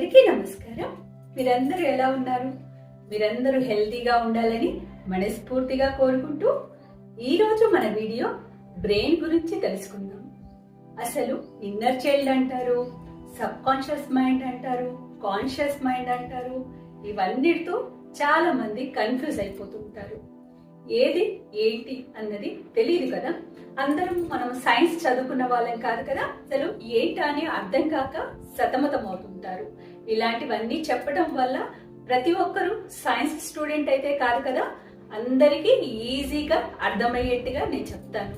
అందరికీ నమస్కారం. మీరందరూ ఎలా ఉన్నారు? మీరందరూ హెల్తీగా ఉండాలని మనస్ఫూర్తిగా కోరుకుంటూ ఈరోజు మన వీడియో బ్రెయిన్ గురించి తెలుసుకుందాం. అసలు ఇన్నర్ చైల్డ్ అంటారు సబ్ కాన్షియస్ మైండ్ అంటారు కాన్షియస్ మైండ్ అంటారు ఇవన్నిటితో చాలా మంది కన్ఫ్యూజ్ అయిపోతుంటారు ఏది ఏంటి అన్నది తెలియదు కదా? అందరం మనం సైన్స్ చదువుకున్న వాళ్ళం కాదు కదా? అసలు ఏంటి అని అర్థం కాక సతమతం అవుతుంటారు ఇలాంటివన్నీ చెప్పడం వల్ల ప్రతి ఒక్కరూ సైన్స్ స్టూడెంట్ అయితే కాదు కదా అందరికీ ఈజీగా అర్థమయ్యేట్టుగా నేను చెప్తాను.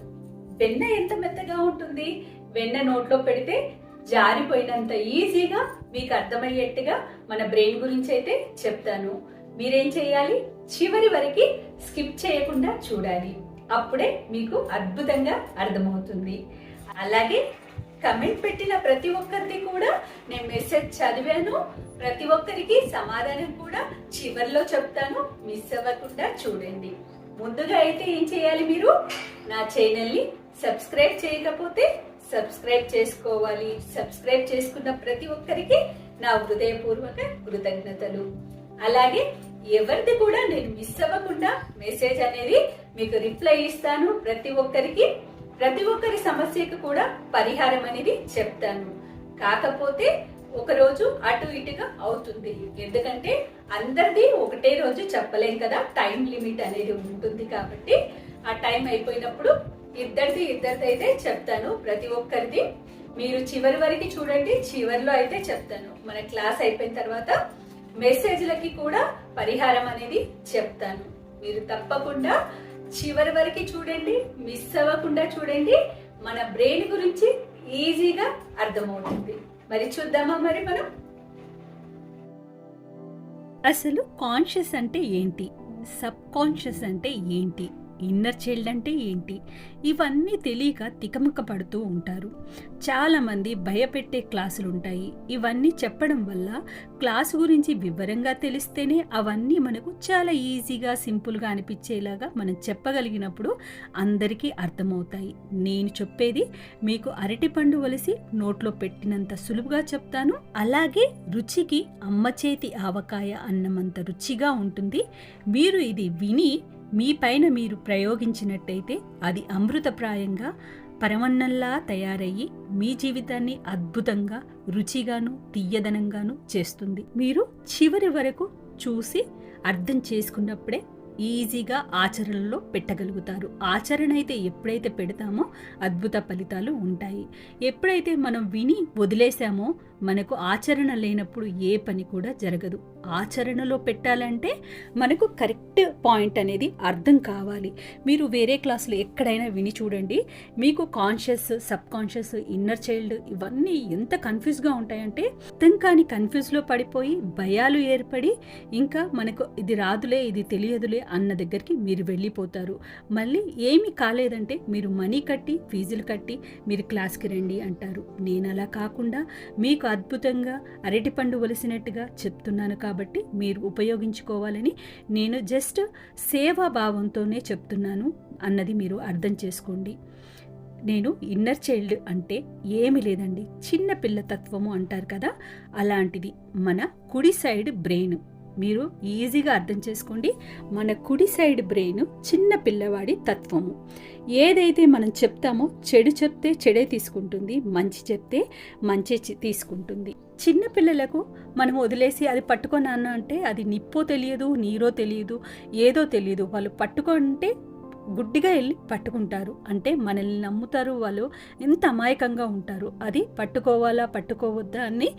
వెన్న ఎంత మెత్తగా ఉంటుంది వెన్న నోట్లో పెడితే జారిపోయినంత ఈజీగా మీకు అర్థమయ్యేట్టుగా మన బ్రెయిన్ గురించి అయితే చెప్తాను. మీరేం చేయాలి? చివరి వరకు స్కిప్ చేయకుండా చూడాలి. అప్పుడే మీకు అద్భుతంగా అర్థమవుతుంది. అలాగే కమెంట్ పెట్టిన ప్రతి ఒక్కరిది కూడా నేను మెసేజ్ చదివాను. ప్రతి ఒక్కరికి సమాధానం కూడా చివరిలో చెప్తాను. మిస్ అవ్వకుండా చూడండి. ముందుగా అయితే ఏం చేయాలి మీరు? నా ఛానల్ని సబ్స్క్రైబ్ చేయకపోతే సబ్స్క్రైబ్ చేసుకోవాలి. సబ్స్క్రైబ్ చేసుకున్న ప్రతి ఒక్కరికి నా హృదయపూర్వక కృతజ్ఞతలు. అలాగే ఎవరిది కూడా నేను మిస్ అవ్వకుండా మెసేజ్ అనేది మీకు రిప్లై ఇస్తాను. ప్రతి ఒక్కరికి ప్రతి ఒక్కరి సమస్యకు కూడా పరిహారం అనేది చెప్తాను. కాకపోతే ఒక రోజు అటు ఇటుగా అవుతుంది. ఎందుకంటే అందరిది ఒకటే రోజు చెప్పలేం కదా. టైం లిమిట్ అనేది ఉంటుంది కాబట్టి ఆ టైం అయిపోయినప్పుడు ఇద్దరిది ఇద్దరిది అయితే చెప్తాను. ప్రతి ఒక్కరిది మీరు చివరి వరకు చూడండి. చివరిలో అయితే చెప్తాను. మన క్లాస్ అయిపోయిన తర్వాత మెసేజ్లకి కూడా పరిహారం అనేది చెప్తాను. మీరు తప్పకుండా చివరి వరకు చూడండి మిస్ అవ్వకుండా చూడండి. మన బ్రెయిన్ గురించి ఈజీగా అర్థమవుతుంది. మరి చూద్దామా మరి మనం? అసలు కాన్షియస్ అంటే ఏంటి? సబ్ కాన్షియస్ అంటే ఏంటి? ఇన్నర్ చైల్డ్ అంటే ఏంటి? ఇవన్నీ తెలియక తికమక పడుతూ ఉంటారు. చాలామంది భయపెట్టే క్లాసులు ఉంటాయి ఇవన్నీ చెప్పడం వల్ల క్లాసు గురించి వివరంగా తెలిస్తేనే అవన్నీ మనకు చాలా ఈజీగా సింపుల్గా అనిపించేలాగా మనం చెప్పగలిగినప్పుడు అందరికీ అర్థమవుతాయి. నేను చెప్పేది మీకు అరటిపండు వలిసి నోట్లో పెట్టినంత సులువుగా చెప్తాను. అలాగే రుచికి అమ్మ చేతి ఆవకాయ అన్నమంత రుచిగా ఉంటుంది. మీరు ఇది విని మీ పైన మీరు ప్రయోగించినట్టయితే అది అమృతప్రాయంగా పరమన్నంలా తయారయ్యి మీ జీవితాన్ని అద్భుతంగా రుచిగాను తీయదనంగాను చేస్తుంది. మీరు చివరి వరకు చూసి అర్థం చేసుకున్నప్పుడే ఈజీగా ఆచరణలో పెట్టగలుగుతారు. ఆచరణ అయితే ఎప్పుడైతే పెడతామో అద్భుత ఫలితాలు ఉంటాయి. ఎప్పుడైతే మనం విని వదిలేసామో మనకు ఆచరణ లేనప్పుడు ఏ పని కూడా జరగదు. ఆచరణలో పెట్టాలంటే మనకు కరెక్ట్ పాయింట్ అనేది అర్థం కావాలి. మీరు వేరే క్లాసులు ఎక్కడైనా విని చూడండి. మీకు conscious subconscious inner child ఇవన్నీ ఎంత కన్ఫ్యూజ్గా ఉంటాయంటే అర్థం కాని కన్ఫ్యూజ్లో పడిపోయి భయాలు ఏర్పడి ఇంకా మనకు ఇది రాదులే ఇది తెలియదులే అన్న దగ్గరికి మీరు వెళ్ళిపోతారు. మళ్ళీ ఏమి కాలేదంటే మీరు మనీ కట్టి ఫీజులు కట్టి మీరు క్లాస్కి రండి అంటారు. నేను అలా కాకుండా మీకు అద్భుతంగా అరటిపండు వలసినట్టుగా చెప్తున్నాను కాబట్టి మీరు ఉపయోగించుకోవాలని నేను జస్ట్ సేవా భావంతోనే చెప్తున్నాను అన్నది మీరు అర్థం చేసుకోండి. నేను ఇన్నర్ చైల్డ్ అంటే ఏమి లేదండి. చిన్న పిల్ల తత్వము అంటారు కదా అలాంటిది మన కుడి సైడ్ బ్రెయిన్ మీరు ఈజీగా అర్థం చేసుకోండి. మన కుడి సైడ్ బ్రెయిన్ చిన్న పిల్లవాడి తత్వము. ఏదైతే మనం చెప్తామో చెడు చెప్తే చెడే తీసుకుంటుంది మంచి చెప్తే మంచి తీసుకుంటుంది. చిన్న పిల్లలకు మనం వదిలేసి అది పట్టుకొని అన్న అంటే అది నిప్పో తెలియదు నీరో తెలియదు ఏదో తెలియదు. వాళ్ళు పట్టుకుంటే గుడ్డిగా వెళ్ళి పట్టుకుంటారు. అంటే మనల్ని నమ్ముతారు వాళ్ళు. ఎంత అమాయకంగా ఉంటారు. అది పట్టుకోవాలా పట్టుకోవద్దా అని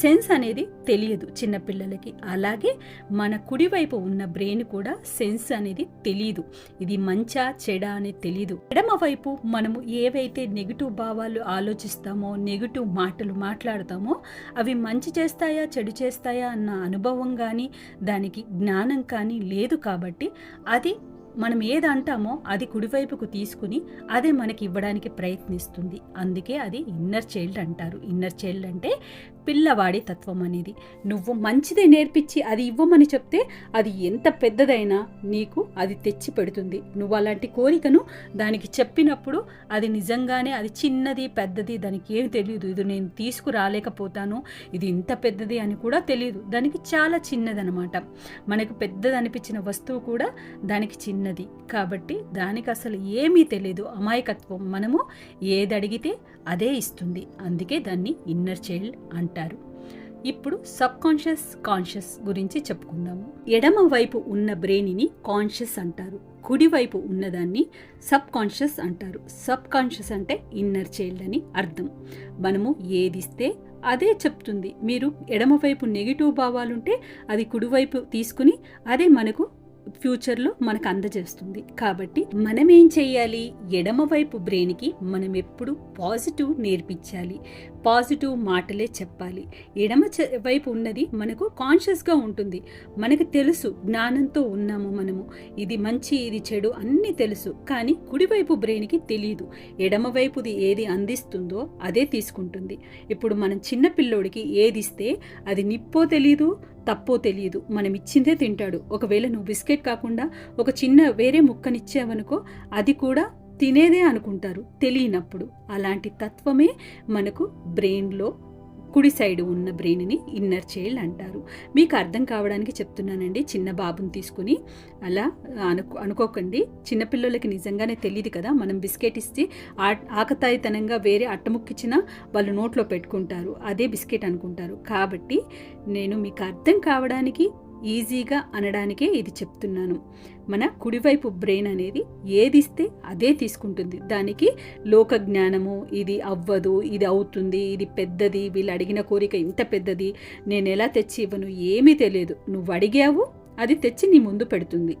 సెన్స్ అనేది తెలియదు చిన్నపిల్లలకి అలాగే మన కుడివైపు ఉన్న బ్రెయిన్ కూడా సెన్స్ అనేది తెలియదు ఇది మంచా చెడ అనేది తెలియదు ఎడమ వైపు మనము ఏవైతే నెగిటివ్ భావాలు ఆలోచిస్తామో నెగిటివ్ మాటలు మాట్లాడతామో అవి మంచి చేస్తాయా చెడు చేస్తాయా అన్న అనుభవం కానీ దానికి జ్ఞానం కానీ లేదు కాబట్టి అది మనం ఏది అంటామో అది కుడివైపుకు తీసుకుని అదే మనకి ఇవ్వడానికి ప్రయత్నిస్తుంది. అందుకే అది ఇన్నర్ చైల్డ్ అంటారు. ఇన్నర్ చైల్డ్ అంటే పిల్లవాడి తత్వం అనేది. నువ్వు మంచిదే నేర్పించి అది ఇవ్వమని చెప్తే అది ఎంత పెద్దదైనా నీకు అది తెచ్చి పెడుతుంది. నువ్వు అలాంటి కోరికను దానికి చెప్పినప్పుడు అది నిజంగానే అది చిన్నది పెద్దది దానికి ఏం తెలియదు ఇది నేను తీసుకురాలేకపోతాను ఇది ఇంత పెద్దది అని కూడా తెలియదు దానికి చాలా చిన్నదనమాట. మనకు పెద్దది అనిపించిన వస్తువు కూడా దానికి చిన్నది. కాబట్టి దానికి అసలు ఏమీ తెలియదు అమాయకత్వం మనము ఏది అడిగితే అదే ఇస్తుంది. అందుకే దాన్ని ఇన్నర్ చైల్డ్ అంటారు. ఇప్పుడు సబ్ కాన్షియస్ కాన్షియస్ గురించి చెప్పుకుందాము ఎడమ వైపు ఉన్న బ్రెయిన్ని కాన్షియస్ అంటారు. కుడివైపు ఉన్నదాన్ని సబ్ కాన్షియస్ అంటారు. సబ్ కాన్షియస్ అంటే ఇన్నర్ చైల్డ్ అని అర్థం. మనము ఏదిస్తే అదే చెప్తుంది. మీరు ఎడమవైపు నెగిటివ్ భావాలుంటే అది కుడివైపు తీసుకుని అదే మనకు ఫ్యూచర్లో మనకు అందజేస్తుంది. కాబట్టి మనం ఏం చేయాలి? ఎడమవైపు బ్రెయిన్కి మనం ఎప్పుడు పాజిటివ్ నేర్పించాలి. పాజిటివ్ మాటలే చెప్పాలి. ఎడమ వైపు ఉన్నది మనకు కాన్షియస్గా ఉంటుంది. మనకు తెలుసు జ్ఞానంతో ఉన్నాము మనము. ఇది మంచి ఇది చెడు అన్నీ తెలుసు. కానీ కుడివైపు బ్రెయిన్కి తెలియదు ఎడమవైపుది ఏది అందిస్తుందో అదే తీసుకుంటుంది. ఇప్పుడు మనం చిన్న పిల్లోడికి ఏది ఇస్తే అది నిప్పో తెలీదు తప్పో తెలియదు. మనం ఇచ్చిందే తింటాడు. ఒకవేళ నువ్వు బిస్కెట్ కాకుండా ఒక చిన్న వేరే ముక్కనిచ్చావనుకో అది కూడా తినేదే అనుకుంటారు తెలియనప్పుడు. అలాంటి తత్వమే మనకు బ్రెయిన్లో కుడి సైడ్ ఉన్న బ్రెయిన్ని ఇన్నర్ చైల్డ్ అంటారు. మీకు అర్థం కావడానికి చెప్తున్నానండి. చిన్న బాబుని తీసుకుని అలా అనుకో అనుకోకండి. చిన్నపిల్లలకి నిజంగానే తెలియదు కదా. మనం బిస్కెట్ ఇస్తే ఆ- ఆకతాయితనంగా వేరే అట్టముక్కిచ్చినా వాళ్ళు నోట్లో పెట్టుకుంటారు. అదే బిస్కెట్ అనుకుంటారు. కాబట్టి నేను మీకు అర్థం కావడానికి ఈజీగా అనడానికే ఇది చెప్తున్నాను. మన కుడివైపు బ్రెయిన్ అనేది ఏది ఇస్తే అదే తీసుకుంటుంది. దానికి లోక జ్ఞానము ఇది అవ్వదు ఇది అవుతుంది ఇది పెద్దది వీళ్ళు అడిగిన కోరిక ఇంత పెద్దది నేను ఎలా తెచ్చి ఇవ్వను ఏమీ తెలియదు. నువ్వు అడిగావు అది తెచ్చి నీ ముందు పెడుతుంది.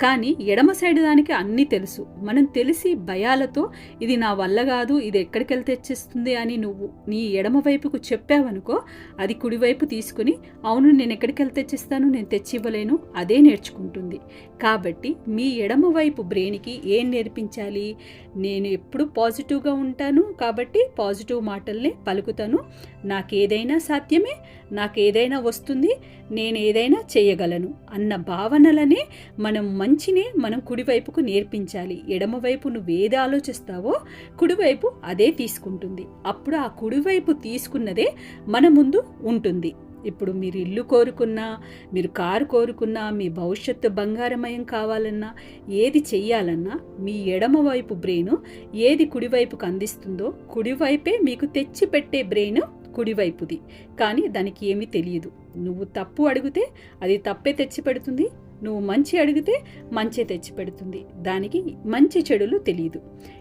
కానీ ఎడమ సైడ్ దానికి అన్నీ తెలుసు. మనం తెలిసి భయాలతో ఇది నా వల్ల కాదు ఇది ఎక్కడికి వెళ్తే తెచ్చిస్తుంది అని నువ్వు నీ ఎడమ వైపుకు చెప్పావనుకో అది కుడివైపు తీసుకుని అవును నేను ఎక్కడికి వెళ్తే తెచ్చిస్తాను నేను తెచ్చి ఇవ్వలేను అదే నేర్చుకుంటుంది. కాబట్టి మీ ఎడమ వైపు బ్రెయిన్కి ఏం నేర్పించాలి? నేను ఎప్పుడు పాజిటివ్గా ఉంటాను కాబట్టి పాజిటివ్ మాటల్ని పలుకుతాను. నాకేదైనా సాధ్యమే నాకేదైనా వస్తుంది నేను ఏదైనా చేయగలను అన్న భావనలనే మనం మంచినే మనం కుడివైపుకు నేర్పించాలి. ఎడమవైపు నువ్వు ఏది ఆలోచిస్తావో కుడివైపు అదే తీసుకుంటుంది. అప్పుడు ఆ కుడివైపు తీసుకున్నదే మన ముందు ఉంటుంది. ఇప్పుడు మీరు ఇల్లు కోరుకున్నా మీరు కారు కోరుకున్నా మీ భవిష్యత్తు బంగారమయం కావాలన్నా ఏది చెయ్యాలన్నా మీ ఎడమవైపు బ్రెయిన్ ఏది కుడివైపుకు అందిస్తుందో కుడివైపే మీకు తెచ్చిపెట్టే బ్రెయిన్ కుడివైపుది. కానీ దానికి ఏమీ తెలియదు. నువ్వు తప్పు అడిగితే అది తప్పే తెచ్చి పెడుతుంది నువ్వు మంచి అడిగితే మంచి తెచ్చి పెడుతుంది దానికి మంచి చెడులు తెలియదు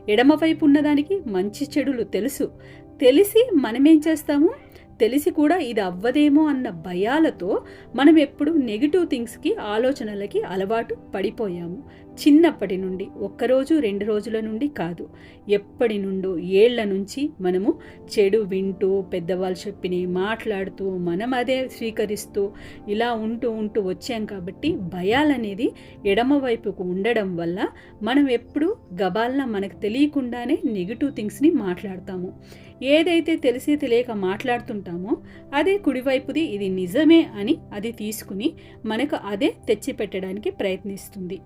ఎడమవైపు ఉన్నదానికి మంచి చెడులు తెలుసు. తెలిసి మనమేం చేస్తాము? తెలిసి కూడా ఇది అవ్వదేమో అన్న భయాలతో మనం ఎప్పుడు నెగిటివ్ థింగ్స్కి ఆలోచనలకి అలవాటు పడిపోయాము. చిన్నప్పటి నుండి ఒక్కరోజు రెండు రోజుల నుండి కాదు. ఎప్పటి నుండో ఏళ్ళ నుంచి మనము చెడు వింటూ పెద్దవాళ్ళు చెప్పిన మాట్లాడుతూ మనం అదే స్వీకరిస్తూ ఇలా ఉంటూ ఉంటూ వచ్చాం కాబట్టి భయాలనేది ఎడమవైపుకు ఉండడం వల్ల మనం ఎప్పుడు గబాల్న మనకు తెలియకుండానే నెగిటివ్ థింగ్స్ని మాట్లాడతాము. ఏదైతే తెలిసి తెలియక మాట్లాడుతుంటామో అదే కుడివైపుది ఇది నిజమే అని అది తీసుకుని మనకు అదే తెచ్చిపెట్టడానికి ప్రయత్నిస్తుంది.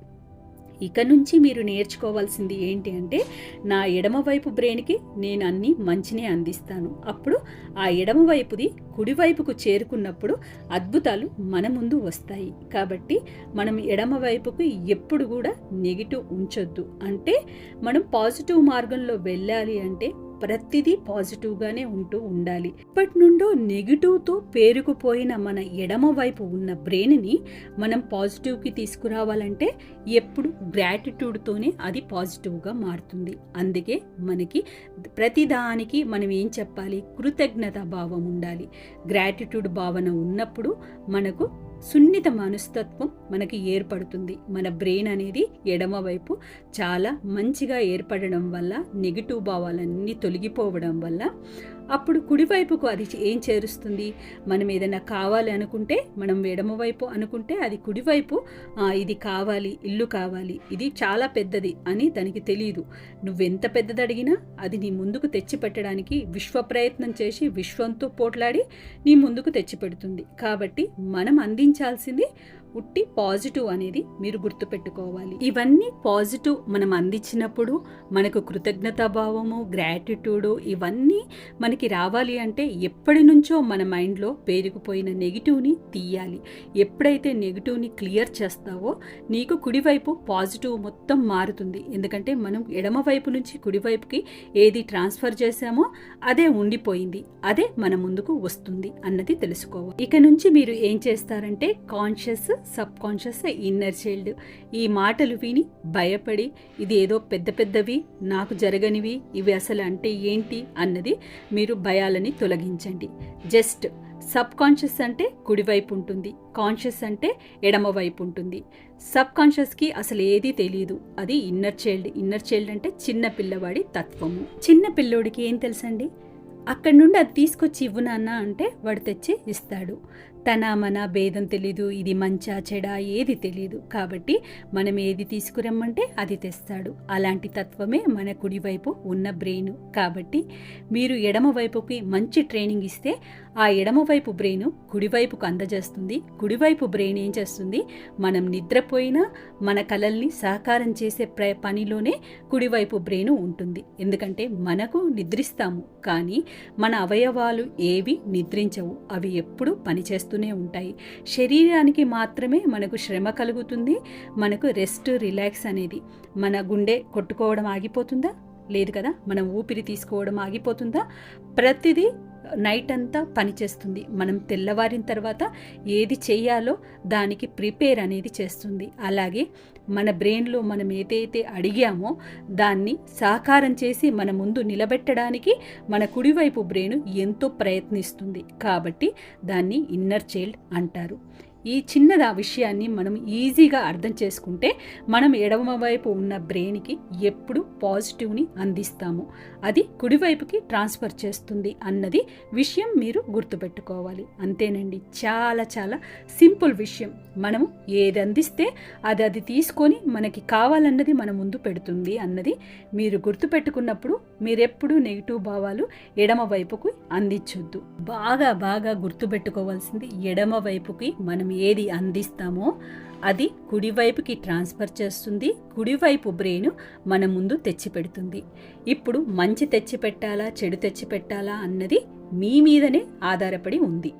ఇక నుంచి మీరు నేర్చుకోవాల్సింది ఏంటి అంటే నా ఎడమవైపు బ్రెయిన్కి నేను అన్ని మంచినే అందిస్తాను. అప్పుడు ఆ ఎడమవైపుది కుడివైపుకు చేరుకున్నప్పుడు అద్భుతాలు మన ముందు వస్తాయి. కాబట్టి మనం ఎడమవైపుకు ఎప్పుడు కూడా నెగిటివ్ ఉంచొద్దు. అంటే మనం పాజిటివ్ మార్గంలో వెళ్ళాలి అంటే ప్రతిదీ పాజిటివ్గానే ఉంటూ ఉండాలి. ఇప్పటి నుండో నెగిటివ్తో పేరుకుపోయిన మన ఎడమ వైపు ఉన్న బ్రెయిన్ని మనం పాజిటివ్కి తీసుకురావాలంటే ఎప్పుడు గ్రాటిట్యూడ్తోనే అది పాజిటివ్గా మారుతుంది. అందుకే మనకి ప్రతిదానికి మనం ఏం చెప్పాలి? కృతజ్ఞత భావం ఉండాలి. గ్రాటిట్యూడ్ భావన ఉన్నప్పుడు మనకు సున్నిత మనస్తత్వం మనకి ఏర్పడుతుంది. మన బ్రెయిన్ అనేది ఎడమ వైపు చాలా మంచిగా ఏర్పడడం వల్ల నెగిటివ్ భావాలన్నీ తొలగిపోవడం వల్ల అప్పుడు కుడివైపుకు అది ఏం చేరుస్తుంది? మనం ఏదైనా కావాలి అనుకుంటే మనం ఎడమవైపు అనుకుంటే అది కుడివైపు ఇది కావాలి ఇల్లు కావాలి ఇది చాలా పెద్దది అని దానికి తెలియదు నువ్వెంత పెద్దది అడిగినా అది నీ ముందుకు తెచ్చి పెట్టడానికి విశ్వ ప్రయత్నం చేసి విశ్వంతో పోట్లాడి నీ ముందుకు తెచ్చి పెడుతుంది. కాబట్టి మనం అందించాల్సింది ఉట్టి పాజిటివ్ అనేది మీరు గుర్తుపెట్టుకోవాలి. ఇవన్నీ పాజిటివ్ మనం అందించినప్పుడు మనకు కృతజ్ఞతాభావము గ్రాటిట్యూడ్ ఇవన్నీ మనకి రావాలి అంటే ఎప్పటి నుంచో మన మైండ్లో పేరుకుపోయిన నెగిటివ్ని తీయాలి. ఎప్పుడైతే నెగిటివ్ని క్లియర్ చేస్తావో నీకు కుడివైపు పాజిటివ్ మొత్తం మారుతుంది. ఎందుకంటే మనం ఎడమ వైపు నుంచి కుడివైపుకి ఏది ట్రాన్స్ఫర్ చేశామో అదే ఉండిపోయింది. అదే మన ముందుకు వస్తుంది అన్నది తెలుసుకోవాలి. ఇక నుంచి మీరు ఏం చేస్తారంటే conscious subconscious inner child. ఈ మాటలు విని భయపడి ఇది ఏదో పెద్ద పెద్దవి నాకు జరగనివి ఇవి అసలు అంటే ఏంటి అన్నది మీరు భయాలని తొలగించండి. జస్ట్ సబ్ కాన్షియస్ అంటే కుడివైపు ఉంటుంది కాన్షియస్ అంటే ఎడమ వైపు ఉంటుంది. సబ్ కాన్షియస్కి అసలు ఏది తెలియదు అది ఇన్నర్ చైల్డ్. ఇన్నర్ చైల్డ్ అంటే చిన్న పిల్లవాడి తత్వము. చిన్న పిల్లోడికి ఏం తెలుసండి? అక్కడి నుండి అది తీసుకొచ్చి ఇవ్వు నాన్న అంటే వాడు తెచ్చి ఇస్తాడు. తన మన భేదం తెలీదు ఇది మంచా చెడా ఏది తెలియదు కాబట్టి మనం ఏది తీసుకురమ్మంటే అది తెస్తాడు. అలాంటి తత్వమే మన కుడివైపు ఉన్న బ్రెయిన్. కాబట్టి మీరు ఎడమ వైపుకి మంచి ట్రైనింగ్ ఇస్తే ఆ ఎడమవైపు బ్రెయిన్ కుడివైపుకు అందజేస్తుంది. కుడివైపు బ్రెయిన్ ఏం చేస్తుంది? మనం నిద్రపోయినా మన కలల్ని సహకారం చేసే ప్ర పనిలోనే కుడివైపు బ్రెయిన్ ఉంటుంది. ఎందుకంటే మనకు నిద్రిస్తాము. కానీ మన అవయవాలు ఏవి నిద్రించవు. అవి ఎప్పుడు పనిచేస్తూనే ఉంటాయి. శరీరానికి మాత్రమే మనకు శ్రమ కలుగుతుంది. మనకు రెస్ట్ రిలాక్స్ అనేది మన గుండె కొట్టుకోవడం ఆగిపోతుందా? లేదు కదా? మనం ఊపిరి తీసుకోవడం ఆగిపోతుందా? ప్రతిదీ నైట్ అంతా పనిచేస్తుంది మనం తెల్లవారిన తర్వాత ఏది చేయాలో దానికి ప్రిపేర్ అనేది చేస్తుంది. అలాగే మన బ్రెయిన్లో మనం ఏదైతే అడిగామో దాన్ని సాకారం చేసి మన ముందు నిలబెట్టడానికి మన కుడివైపు బ్రెయిన్ ఎంతో ప్రయత్నిస్తుంది. కాబట్టి దాన్ని ఇన్నర్ చైల్డ్ అంటారు. ఈ చిన్నది ఆ విషయాన్ని మనం ఈజీగా అర్థం చేసుకుంటే మనం ఎడమ వైపు ఉన్న బ్రెయిన్కి ఎప్పుడు పాజిటివ్ని అందిస్తాము. అది కుడివైపుకి ట్రాన్స్ఫర్ చేస్తుంది అన్నది విషయం మీరు గుర్తుపెట్టుకోవాలి. అంతేనండి. చాలా చాలా సింపుల్ విషయం. మనము ఏది అందిస్తే అది అది తీసుకొని మనకి కావాలన్నది మన ముందు పెడుతుంది అన్నది మీరు గుర్తుపెట్టుకున్నప్పుడు మీరెప్పుడు నెగిటివ్ భావాలు ఎడమ వైపుకి అందించొద్దు. బాగా బాగా గుర్తుపెట్టుకోవాల్సింది ఎడమ వైపుకి మనం ఏది అందిస్తామో అది కుడివైపుకి ట్రాన్స్ఫర్ చేస్తుంది. కుడివైపు బ్రెయిన్ మన ముందు తెచ్చిపెడుతుంది. ఇప్పుడు మంచి తెచ్చిపెట్టాలా చెడు తెచ్చిపెట్టాలా అన్నది మీ మీదనే ఆధారపడి ఉంది.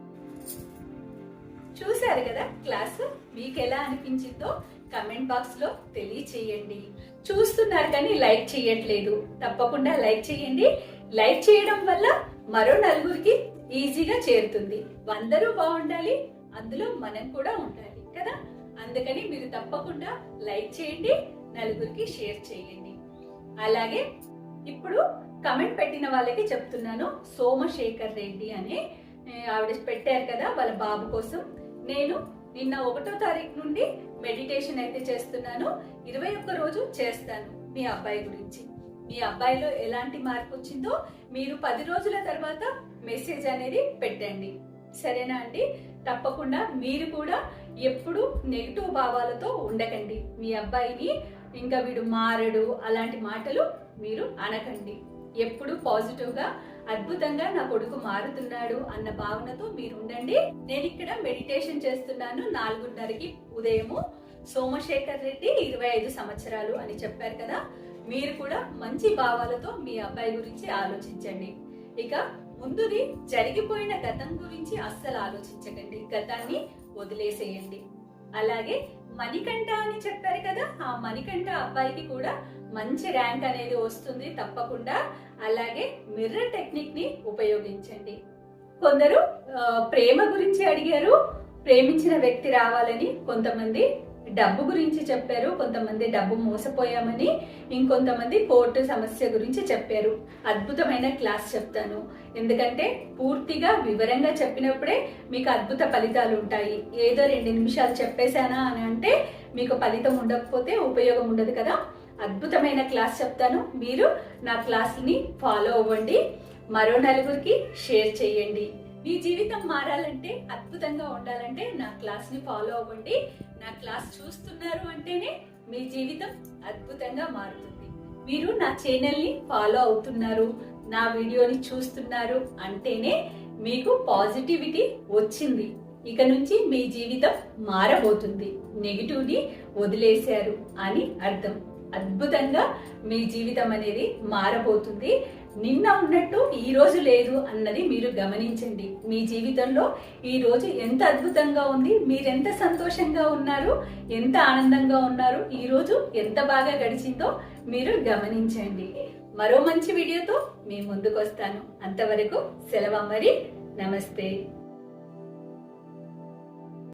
చూశారు కదా క్లాస్? మీకు ఎలా అనిపించిందో కమెంట్ బాక్స్లో తెలియచేయండి. చూస్తున్నారు కానీ లైక్ చేయట్లేదు. తప్పకుండా లైక్ చేయండి. లైక్ చేయడం వల్ల మరో నలుగురికి ఈజీగా చేరుతుంది. అందరూ బాగుండాలి. అందులో మనం కూడా ఉండాలి కదా? అందుకని మీరు తప్పకుండా లైక్ చేయండి నలుగురికి షేర్ చేయండి. అలాగే ఇప్పుడు కమెంట్ పెట్టిన వాళ్ళకి చెప్తున్నాను సోమశేఖర్ రెడ్డి అని ఆవిడ పెట్టారు కదా వాళ్ళ బాబు కోసం. నేను నిన్న ఒకటో తారీఖు నుండి మెడిటేషన్ అయితే చేస్తున్నాను ఇరవై ఒక్క రోజు చేస్తాను మీ అబ్బాయి గురించి. మీ అబ్బాయిలో ఎలాంటి మార్పు వచ్చిందో మీరు పది రోజుల తర్వాత మెసేజ్ అనేది పెట్టండి. సరేనా అండి? తప్పకుండా మీరు కూడా ఎప్పుడు నెగిటివ్ భావాలతో ఉండకండి. మీ అబ్బాయిని ఇంకా వీడు మారడు అలాంటి మాటలు మీరు అనకండి. ఎప్పుడు పాజిటివ్గా అద్భుతంగా నా కొడుకు మారుతున్నాడు అన్న భావనతో మీరు ఉండండి. నేను ఇక్కడ మెడిటేషన్ చేస్తున్నాను నాలుగున్నరకి ఉదయము. సోమశేఖర్ రెడ్డి ఇరవై ఐదు సంవత్సరాలు అని చెప్పారు కదా. మీరు కూడా మంచి భావాలతో మీ అబ్బాయి గురించి ఆలోచించండి. ఇక ముందుది జరిగిపోయిన గతం గురించి అస్సలు ఆలోచించకండి. గతాన్ని వదిలేసేయండి. అలాగే మణికంఠ అని చెప్పారు కదా ఆ మణికంఠ అబ్బాయికి కూడా మంచి ర్యాంక్ అనేది వస్తుంది తప్పకుండా. అలాగే మిర్రర్ టెక్నిక్ని ఉపయోగించండి. కొందరు ప్రేమ గురించి అడిగారు ప్రేమించిన వ్యక్తి రావాలని కొంతమంది డబ్బు గురించి చెప్పారు కొంతమంది డబ్బు మోసపోయామని ఇంకొంతమంది కోర్టు సమస్య గురించి చెప్పారు. అద్భుతమైన క్లాస్ చెప్తాను. ఎందుకంటే పూర్తిగా వివరంగా చెప్పినప్పుడే మీకు అద్భుత ఫలితాలు ఉంటాయి. ఏదో రెండు నిమిషాలు చెప్పేశానా అని అంటే మీకు ఫలితం ఉండకపోతే ఉపయోగం ఉండదు కదా. అద్భుతమైన క్లాస్ చెప్తాను. మీరు నా క్లాస్ని ఫాలో అవ్వండి. మరో నలుగురికి షేర్ చేయండి. మీ జీవితం మారాలంటే అద్భుతంగా ఉండాలంటే నా క్లాస్ని ఫాలో అవ్వండి. నా క్లాస్ చూస్తున్నారు అంటేనే మీ జీవితం అద్భుతంగా మారుతుంది. మీరు నా ఛానల్ని ఫాలో అవుతున్నారు. నా వీడియోని చూస్తున్నారు అంటేనే మీకు పాజిటివిటీ వచ్చింది. ఇక నుంచి మీ జీవితం మారబోతుంది. నెగిటివ్ని వదిలేశారు అని అర్థం. అద్భుతంగా మీ జీవితం అనేది మారబోతుంది. నిన్న ఉన్నట్టు ఈ రోజు లేదు అన్నది మీరు గమనించండి. మీ జీవితంలో ఈ రోజు ఎంత అద్భుతంగా ఉంది మీరెంత సంతోషంగా ఉన్నారు ఎంత ఆనందంగా ఉన్నారు ఈ రోజు ఎంత బాగా గడిచిందో మీరు గమనించండి. మరో మంచి వీడియోతో మీ ముందుకు వస్తాను అంతవరకు సెలవు మరి నమస్తే.